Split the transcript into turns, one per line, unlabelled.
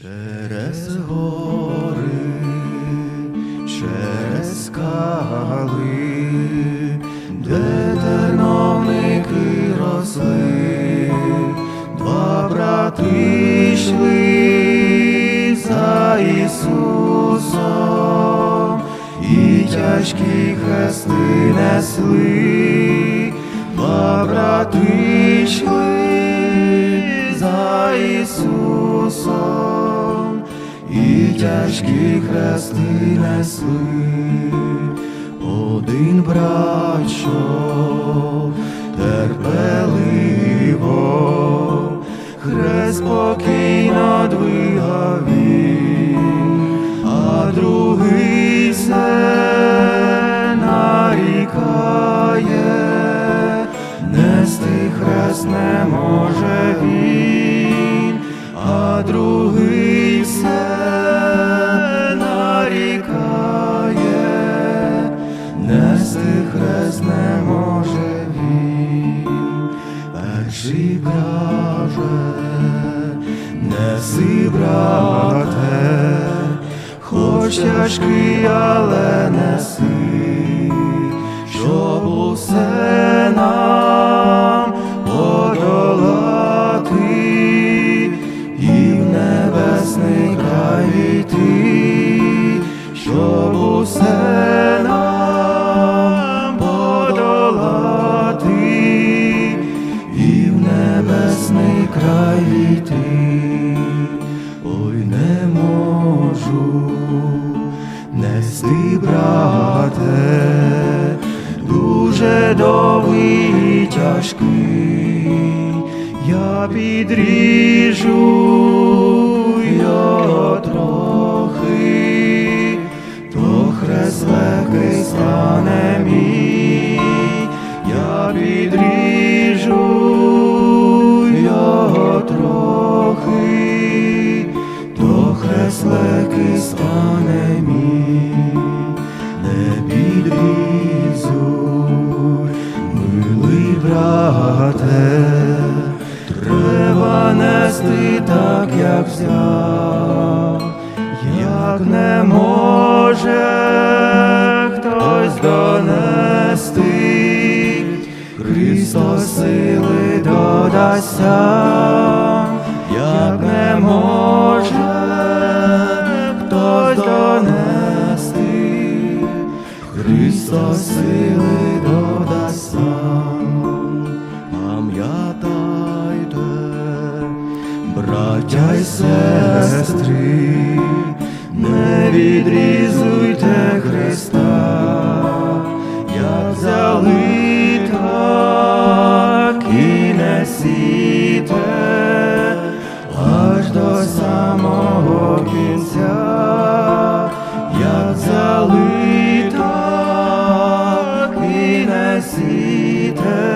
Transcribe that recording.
Через гори, через скали, де терновники росли, два брати йшли за Ісусом, і тяжкі хрести несли, два брати йшли тяжкі хрести несли, один брат, що терпеливо, хрест спокійно двигав а другий все нарікає, нести хрест не може він, нести хрест не може він, перший каже, неси, брате, хоч тяжкий, але неси, щоб усе нам подолати і в небесний край війти, щоб усе дуже довгий і тяжкий, я підріжу брате, треба нести так, як взяв, як не може хтось донести, Христос сили додася, як не може хтось донести, Христос сили браття сестри, не відрізуйте Христа, як взяли, так і несіте аж до самого кінця, як взяли, так і несіте.